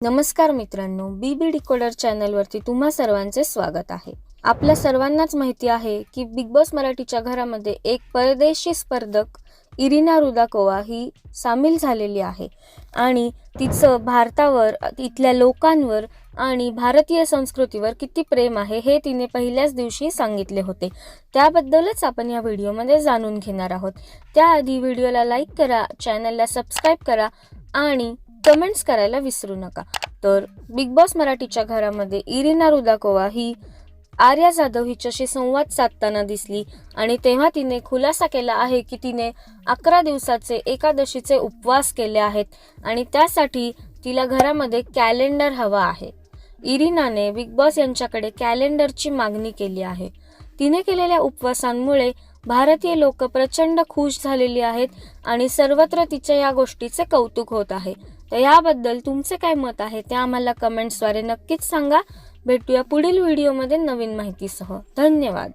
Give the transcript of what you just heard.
नमस्कार मित्रांनो बी बी डिकोडर चॅनलवरती तुम्हा सर्वांचे स्वागत आहे. आपल्या सर्वांनाच माहिती आहे की बिग बॉस मराठीच्या घरामध्ये एक परदेशी स्पर्धक इरिना रुदाकोवा ही सामील झालेली आहे. आणि तिचं भारतावर इथल्या लोकांवर आणि भारतीय संस्कृतीवर किती प्रेम आहे हे तिने पहिल्याच दिवशी सांगितले होते. त्याबद्दलच आपण या व्हिडिओमध्ये जाणून घेणार आहोत. त्याआधी व्हिडिओला लाईक करा चॅनलला सबस्क्राईब करा आणि कमेंट्स करायला विसरू नका. तर बिग बॉस मराठीच्या घरामध्ये इरिना रुदाकोवा ही आर्या जाधव हिच्याशी संवाद साधताना दिसली आणि तेव्हा तिने खुलासा केला आहे की तिने अकरा दिवसाचे एकादशीचे उपवास केले आहेत आणि त्यासाठी तिला घरामध्ये कॅलेंडर हवा आहे. इरिनाने बिग बॉस यांच्याकडे कॅलेंडरची मागणी केली आहे. तिने केलेल्या उपवासांमुळे भारतीय लोक प्रचंड खुश झालेली आहेत आणि सर्वत्र तिच्या या गोष्टीचे कौतुक होत आहे. तर याबद्दल तुमचे काय मत आहे ते आम्हाला कमेंट्सद्वारे नक्कीच सांगा. भेटूया पुढील व्हिडिओमध्ये नवीन माहितीसह. धन्यवाद.